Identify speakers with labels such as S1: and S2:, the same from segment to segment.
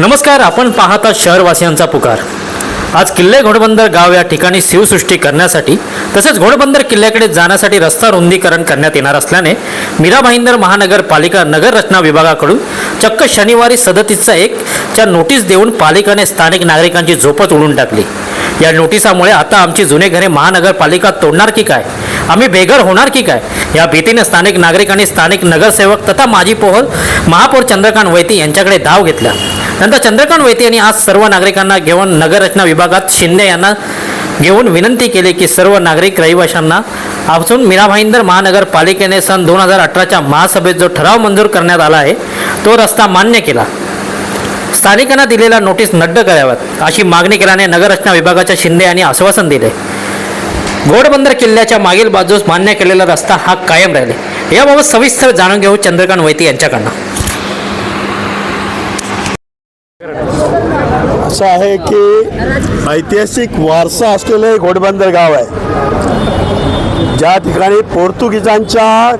S1: नमस्कार आपण पाहता शहरवासियांचा पुकार. आज किल्ले घोडबंदर गाव या ठिकाणी शिवसृष्टी करण्यासाठी तसेच घोडबंदर किल्ल्याकडे जाण्यासाठी रस्ता रुंदीकरण करण्यात येणार असल्याने मीरा भाईंदर महानगरपालिका नगर रचना विभागाकडून चक्क शनिवारी सदतीसचा एक च्या नोटीस देऊन पालिकाने स्थानिक नागरिकांची झोपत उडून टाकली. या नोटिसामुळे आता आमची जुने घरे महानगरपालिका तोडणार की काय? आम्ही बेघर होणार की काय? या भीतीने स्थानिक नागरिकांनी स्थानिक नगरसेवक तथा माजी पोहर महापौर चंद्रकांत वैती यांच्याकडे धाव घेतला नंतर चंद्रकांत वैती यांनी आज सर्व नागरिकांना घेऊन नगररचना विभागात शिंदे यांना घेऊन विनंती केली की सर्व नागरिक रहिवाशांना असून मीरा भाईंदर महानगरपालिकेने सन दोन हजार अठराच्या महासभेत जो ठराव मंजूर करण्यात आला आहे तो रस्ता मान्य केला. स्थानिकांना दिलेला नोटीस नड्ड कराव्यात अशी मागणी केल्याने नगररचना विभागाच्या शिंदे यांनी आश्वासन दिले. घोडबंदर किल्ल्याच्या मागील बाजूस मान्य केलेला रस्ता हा कायम राहिले. याबाबत सविस्तर जाणून घेऊ चंद्रकांत वैती यांच्याकडनं.
S2: असं आहे की ऐतिहासिक वारसा असलेलं हे घोडबंदर गाव आहे. ज्या ठिकाणी पोर्तुगीजांच्या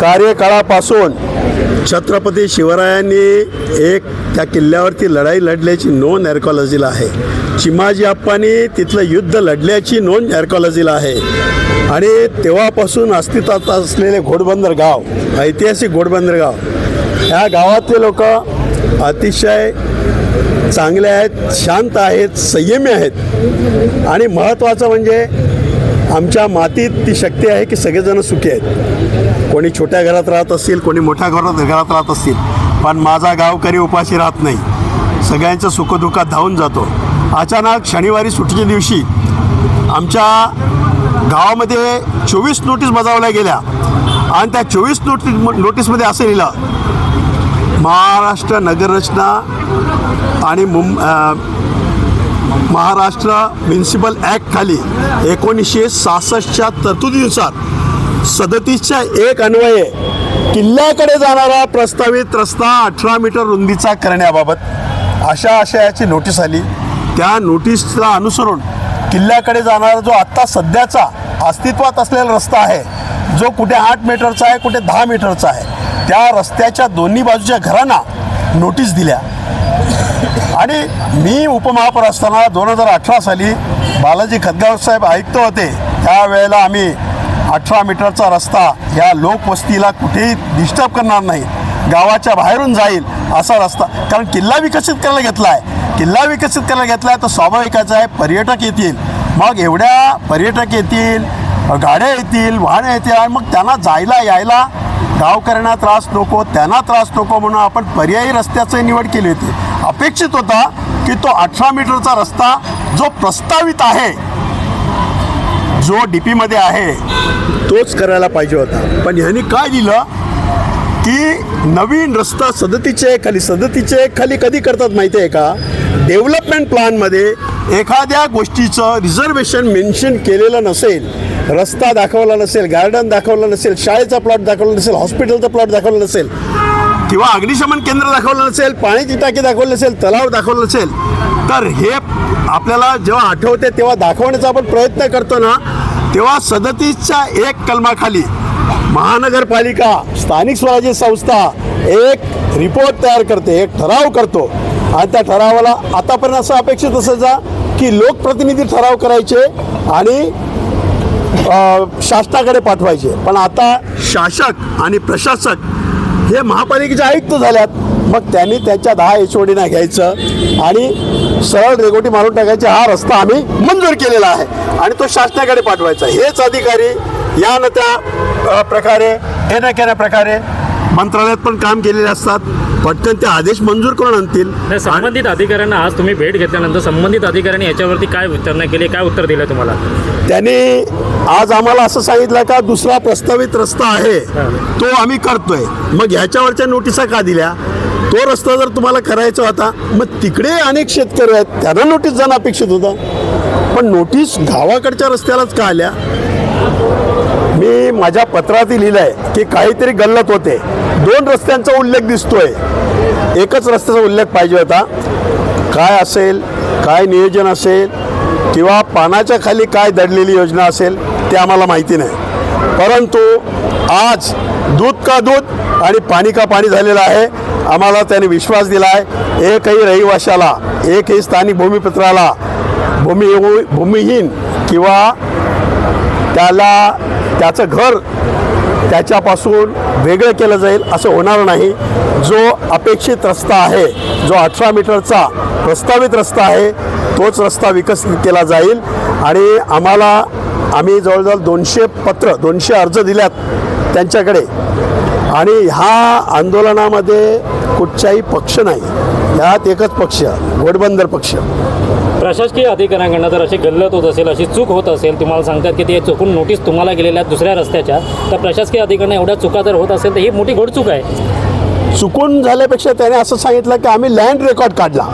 S2: कार्यकाळापासून छत्रपती शिवरायांनी एक त्या किल्ल्यावरती लढाई लढल्याची नोंद ॲर्कॉलॉजीला आहे. चिमाजी अप्पांनी तिथलं युद्ध लढल्याची नोंद ॲर्कॉलॉजीला आहे. आणि तेव्हापासून अस्तित्वात असलेले घोडबंदर गाव ऐतिहासिक घोडबंदर गाव ह्या गावातले लोक अतिशय चांगले आहेत शांत आहेत संयमी आहेत. आणि महत्त्वाचं म्हणजे आमच्या मातीत ती शक्ती आहे की सगळेजण सुखी आहेत. कोणी छोट्या घरात राहत असतील कोणी मोठ्या घरात घरात राहत असतील पण माझा गावकरी उपाशी राहत नाही. सगळ्यांच्या सुखदुःखात धावून जातो. अचानक शनिवारी सुट्टीच्या दिवशी आमच्या गावामध्ये चोवीस नोटीस बजावल्या गेल्या. आणि त्या चोवीस नोटीस नोटीसमध्ये असं लिहिलं महाराष्ट्र नगररचना आणि मुं महाराष्ट्र म्युन्सिपल ॲक्ट खाली एकोणीसशे सहासष्टच्या तरतुदीनुसार सदतीसच्या एक अन्वये किल्ल्याकडे जाणारा प्रस्तावित रस्ता अठरा मीटर रुंदीचा करण्याबाबत अशा आशयाची नोटीस आली. त्या नोटीसला अनुसरून किल्ल्याकडे जाणारा जो आत्ता सध्याचा अस्तित्वात असलेला रस्ता आहे जो कुठे आठ मीटरचा आहे कुठे दहा मीटरचा आहे त्या रस्त्याच्या दोन्ही बाजूच्या घरांना नोटीस दिल्या. आणि मी उपमहापौर असताना दोन हजार अठरा साली बालाजी खदगाव साहेब आयुक्त होते. त्यावेळेला आम्ही अठरा मीटरचा रस्ता या लोकवस्तीला कुठेही डिस्टर्ब करणार नाही. गावाच्या बाहेरून जाईल असा रस्ता. कारण किल्ला विकसित करायला घेतला आहे किल्ला विकसित करायला घेतला आहे तर स्वाभाविकच आहे पर्यटक येतील. मग एवढ्या पर्यटक येतील गाड्या येतील वाहनं येतील आणि मग त्यांना जायला यायला गावकऱ्यांना त्रास नको त्यांना त्रास नको म्हणून आपण पर्यायी रस्त्याची निवड केली होती. अपेक्षित होता की तो अठरा मीटरचा रस्ता जो प्रस्तावित आहे जो डी पीमध्ये आहे तोच करायला पाहिजे होता. पण ह्यांनी काय दिलं? की नवीन रस्ता सदतीचे खाली सदतीचे खाली कधी करतात माहिती आहे का डेव्हलपमेंट प्लॅनमध्ये एखाद्या गोष्टीचं रिझर्वेशन मेन्शन केलेलं नसेल रस्ता दाखवला नसेल गार्डन दाखवलं नसेल शाळेचा प्लॉट दाखवला नसेल हॉस्पिटलचा प्लॉट दाखवला नसेल किंवा अग्निशमन केंद्र दाखवलं नसेल पाण्याची टाकी दाखवली नसेल तलाव दाखवलं नसेल तर हे आपल्याला जेव्हा आठवते तेव्हा दाखवण्याचा आपण प्रयत्न करतो ना तेव्हा सदतीसच्या एक कलमाखाली महानगरपालिका स्थानिक स्वराज्य संस्था एक रिपोर्ट तयार करते एक ठराव करतो. आणि त्या ठरावाला आतापर्यंत असं अपेक्षित असायचा की लोकप्रतिनिधी ठराव करायचे आणि शासनाकडे पाठवायचे. पण आता शासक आणि प्रशासक हे महापालिकेचे आयुक्त झाल्यात मग त्यांनी त्याच्या दहा एचओडीना घ्यायचं. आणि सरळ रेगोटी मारून टाकायचे हा रस्ता आम्ही मंजूर केलेला आहे. आणि तो शासनाकडे पाठवायचा. हेच अधिकारी या न त्या प्रकारे हे केल्या प्रकारे मंत्रालयात पण काम केलेले असतात. पटकन ते आदेश मंजूर करून आणतील.
S1: संबंधित अधिकाऱ्यांना आज तुम्ही भेट घेतल्यानंतर संबंधित अधिकाऱ्यांनी याच्यावरती काय विचारणा केली काय उत्तर दिलं तुम्हाला?
S2: त्यांनी आज आम्हाला असं सांगितलं का दुसरा प्रस्तावित रस्ता आहे तो आम्ही करतोय. मग ह्याच्यावरच्या नोटिसा का दिल्या? तो रस्ता जर तुम्हाला करायचा होता मग तिकडे अनेक शेतकरी आहेत त्यांना नोटीस जाणं अपेक्षित होतं. पण नोटीस गावाकडच्या रस्त्यालाच का आल्या? मी माझ्या पत्रातही लिहिलं आहे की काहीतरी गल्लत होते. दोन रस्त्यांचा उल्लेख दिसतोय. एकच रस्त्याचा उल्लेख पाहिजे होता. काय असेल काय नियोजन असेल किंवा पानाच्या खाली काय दडलेली योजना असेल ते आम्हाला माहिती नाही. परंतु आज दूध का दूध आणि पाणी का पाणी झालेलं आहे आम्हाला त्याने विश्वास दिला आहे. एकही रहिवाशाला एकही स्थानिक भूमिपत्राला भूमी भूमिहीन किंवा त्याला त्याचं घर त्याच्यापासून वेगळं केलं जाईल असं होणार नाही. जो अपेक्षित रस्ता आहे जो अठरा मीटरचा प्रस्तावित रस्ता आहे तोच रस्ता विकसित केला जाईल. आणि आम्हाला आम्ही जवळजवळ दोनशे पत्र दोनशे अर्ज दिल्यात त्यांच्याकडे. आणि ह्या आंदोलनामध्ये कुठचाही पक्ष नाही. ह्यात एकच पक्ष घोडबंदर पक्ष.
S1: प्रशासकीय अधिकाऱ्यांकडनं जर अशी गल्लत होत असेल अशी चूक होत असेल तुम्हाला सांगतात की ते चुकून नोटीस तुम्हाला गेलेल्या दुसऱ्या रस्त्याच्या तर प्रशासकीय अधिकाऱ्यांना एवढ्या चुका जर होत असेल तर ही मोठी घोडचूक आहे.
S2: चुकून झाल्यापेक्षा त्याने असं सांगितलं की आम्ही लँड रेकॉर्ड काढला.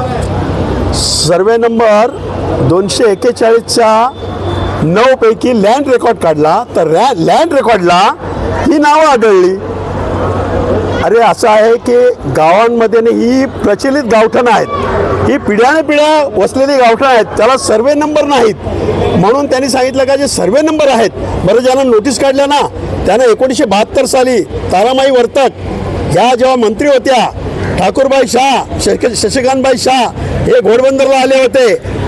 S2: सर्वे नंबर दोनशे एक्केचाळीसच्या नऊपैकी लँड रेकॉर्ड काढला. तर रॅ लँड रेकॉर्डला ही नावं आढळली. अरे असं आहे की गावांमध्ये ना ही प्रचलित गावठणं आहेत. ही पिढ्याने पिढ्या वसलेली गावठणं आहेत. त्याला सर्वे नंबर नाहीत. म्हणून त्यांनी सांगितलं का जे सर्वे नंबर आहेत बरं ज्यांना नोटीस काढल्या ना त्यानं एकोणीसशे बहात्तर साली तारामाई वर्तक ह्या जेव्हा मंत्री होत्या ठाकूरबाई शाह शश शशिकांतबाई शाह हे घोडबंदरला आले होते.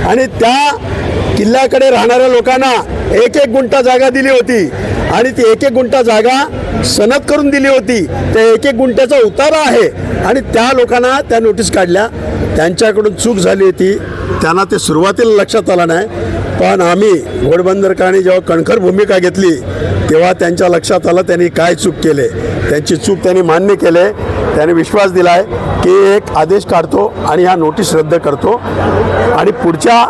S2: आणि त्या किल्ल्याकडे राहणाऱ्या लोकांना एक एक गुंठा जागा दिली होती. आणि ती एक एक गुंठा जागा सनद करून दिली होती. त्या एक एक गुंठ्याचा उतारा आहे. आणि त्या लोकांना त्या नोटीस काढल्या. त्यांच्याकडून चूक झाली होती. त्यांना ते सुरुवातीला लक्षात आलं नाही. पण आम्ही घोडबंदरकाने जेव्हा कणखर भूमिका घेतली तेव्हा त्यांच्या लक्षात आलं त्यांनी काय चूक केले. त्यांची चूक त्यांनी मान्य केले. त्याने विश्वास दिला आहे की एक आदेश काढतो आणि ह्या नोटीस रद्द करतो. आणि पुढच्या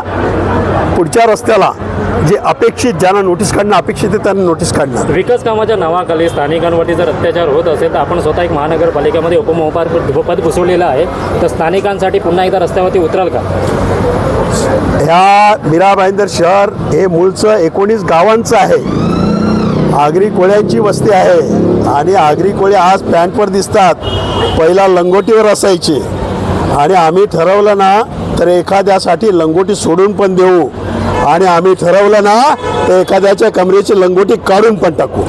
S2: पुढच्या रस्त्याला जे अपेक्षित ज्यांना नोटीस काढणं अपेक्षित आहे त्यांना नोटीस काढणार
S1: विकास कामाच्या नावाखाली स्थानिकांवरती जर अत्याचार होत असेल तर आपण स्वतः एक महानगरपालिकेमध्ये उपमहापौर पद घुसवलेलं आहे. तर स्थानिकांसाठी पुन्हा एकदा रस्त्यावरती उतराल का?
S2: ह्या मीरा भाईंदर शहर हे मूळचं एकोणीस गावांचं आहे. आगरी कोळ्यांची वस्ती आहे. आणि आगरी कोळी आज पॅन्टवर दिसतात. पहिला लंगोटीवर असायचे. आणि आम्ही ठरवलं ना तर एखाद्यासाठी लंगोटी सोडून पण देऊ. आणि आम्ही ठरवलं ना तर एखाद्याच्या कमरेची लंगोटी काढून पण टाकू.